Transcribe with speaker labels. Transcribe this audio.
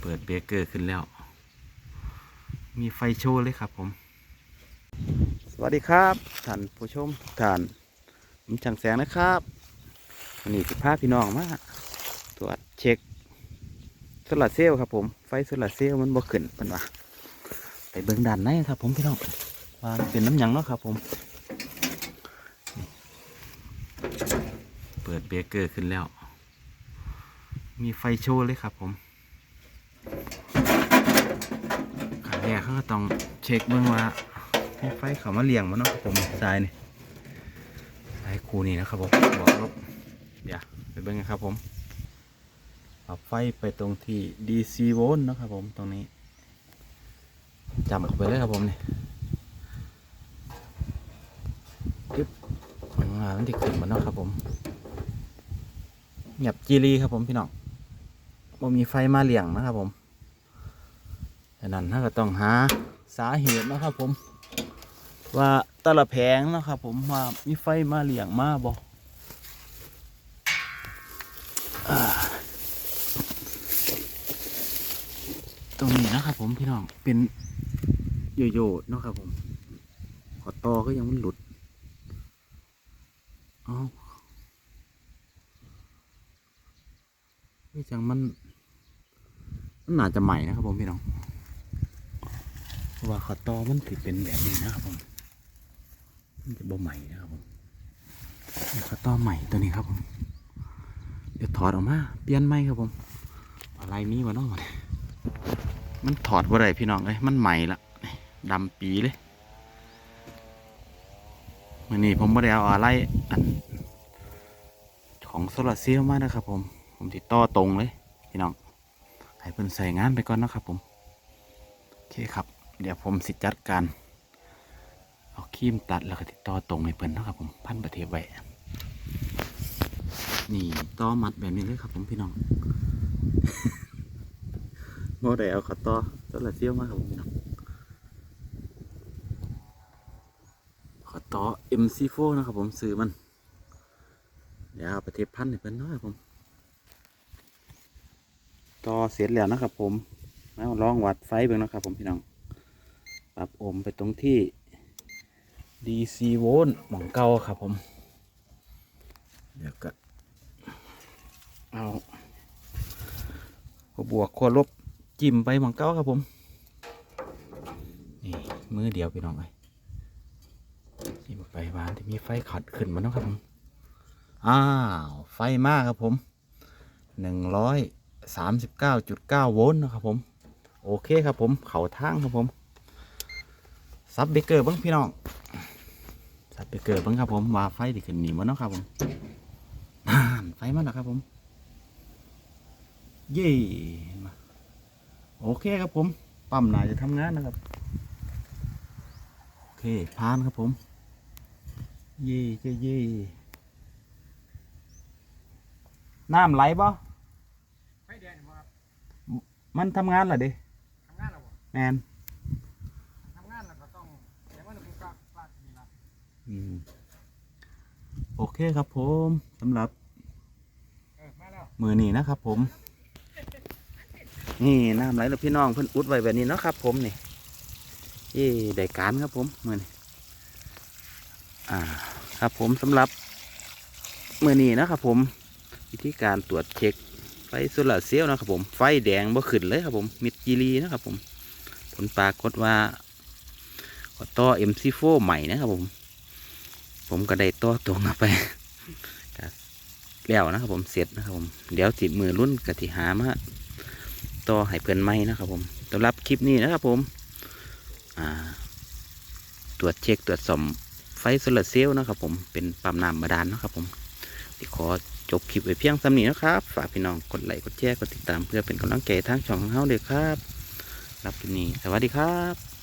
Speaker 1: เปิดเบรกเกอร์ขึ้นแล้ว มีไฟโชว์เลยครับผม สวัสดีครับท่านผู้ชมทุกท่านผมจังแสงนะครับวันนี้สิพาพี่น้องมาตรวจเช็คโซลาร์เซลล์ครับผมไฟโซลาร์เซลล์มันบ่ขึ้นเป็นว่าไปเบิ่งด้านในครับผมพี่น้องว่ามันเป็นน้ำหยังเนาะครับผม เปิดเบรกเกอร์ขึ้นแล้ว มีไฟโชว์เลยครับผมขา แรกเขาก็ต้องเช็คเบื้องว่าไฟเขามาเลี้ยงมันเนาะครับผมสายนี่สายคูนี่นะครับผมบวกลบเดี๋ยวไปเบิ่งกันครับผมปรับไฟไปตรงที่ DC โวลต์เนาะครับผมตรงนี้จำเข้าไปเลยครับผมนี่จึ๊บมันมามันติขึ้นมันเนาะครับผมเงียบจีรีครับผมพี่น้องบ่มีไฟมาเลี้ยงนะครับผม ดังนั้นถ้าก็ต้องหาสาเหตุนะครับผม ว่าแตละแผงนะครับผมว่ามีไฟมาเลี้ยงมาบ่อ่าตรงนี้นะครับผมพี่น้องเป็นโยโย่นะครับผม ขอตอก็ยังมันหลุดเอ้านี่จังมันมันน่าจะใหม่นะครับผมพี่น้อง ว่าขอตอมันถือเป็นแบบนี้นะครับผมมันจะบ่ใหม่นะครับผมนี่ขอตอใหม่ตัวนี้ครับผมเดี๋ยวถอดออกมาเปลี่ยนใหม่ครับผม อะไรมีวะน้องมันถอดว่าไรพี่น้องเลยมันใหม่ละดำปีเลยวันนี้ผมไม่ได้เอาอะไรอัน ของโซลาร์เซลล์มานะครับผม ผมติดต่อตรงเลย พี่น้องให้เพิ่นใส่งานไปก่อนนะครับผม โอเคครับ เดี๋ยวผมสิจัดการ เอาครีมตัดแล้วก็ติดต่อตรงให้เพิ่นนะครับผมพันประเทศไว้นี่ต่อมัดแบบนี้เลยครับผมพี่น้องโมได้เอาขัดต่อโซลาร์เซลล์มากครับผมพี่น้องขัดต่อ MC4 นะครับผมซื้อมัน เดี๋ยวเอาไปเทปพันให้เพิ่นน้อยผมต่อเสร็จแล้วนะครับผมแล้วลองวัดไฟเบิ่งนะครับผมพี่น้อง ปรับโอมไปตรงที่ DC โวลต์หม่องเก่าครับผม เดี๋ยวก็เอาขวบวกขั้วลบจิ้มไปหม่องเก่าครับผม นี่มือเดียวพี่น้องเลยจิ้มไปวานที่มีไฟขัดขึ้นมาเนาะครับผม อ้าว ไฟมากครับผมหนึ่งร้อยสามสิบเก้าจุดเก้าโวลต์นะครับผม โอเคครับผม เข่าทางครับผม ซับเบรกเกอร์เบ้างพี่น้องซับเบรกเกอร์เบ้างครับผมว่าไฟที่ขึ้นหนีมันเนาะครับผมอ่านไฟมาแล้วครับผม เย่เห็นไหมโอเคครับผม ปั๊มหนาจะทำงานนะครับ โอเคผ่านครับผม เย่เย่เย่น้ำไหลบ่
Speaker 2: ไฟแดงบ่ครับ
Speaker 1: มันทำงานเหรอเด้
Speaker 2: ทำงานแล้วบ่
Speaker 1: แมน โอเคครับผมสำหรับ
Speaker 2: เออมาแล้ว
Speaker 1: มือนี้นะครับผม นี่น้ำไหลแล้วพี่น้องเพิ่นอุดไว้แบบนี้เนาะครับ ผมนี่เย่ได้การครับผมมือนี้อ่า ครับผมสำหรับมือนี้นะครับผม วิธีการตรวจเช็คไฟโซลาร์เซลล์นะครับผม ไฟแดงบ่ขึ้นเลยครับผม มิดจีรีนะครับผม ผลปรากฏว่าก็ต่อ MC4 ใหม่นะครับผม ผมก็ได้ต่อตรงไปแล้วนะครับผมเสร็จนะครับผมเดี๋ยวจิบมือรุ่นกติหามาต่อให้เพื่อนไหมนะครับผมสำหรับคลิปนี้นะครับผมตรวจเช็คตรวจสอบไฟโซลาร์เซลล์นะครับผมเป็นปั๊มน้ำบาดาลนะครับผมเดี๋ยวขอจบคลิปไว้เพียงสำนี้นะครับ ฝากพี่น้องกดไลค์กดแชร์กดติดตามเพื่อเป็นกำลังใจทางช่องของเฮาเลยครับ รับคลิปนี้ สวัสดีครับ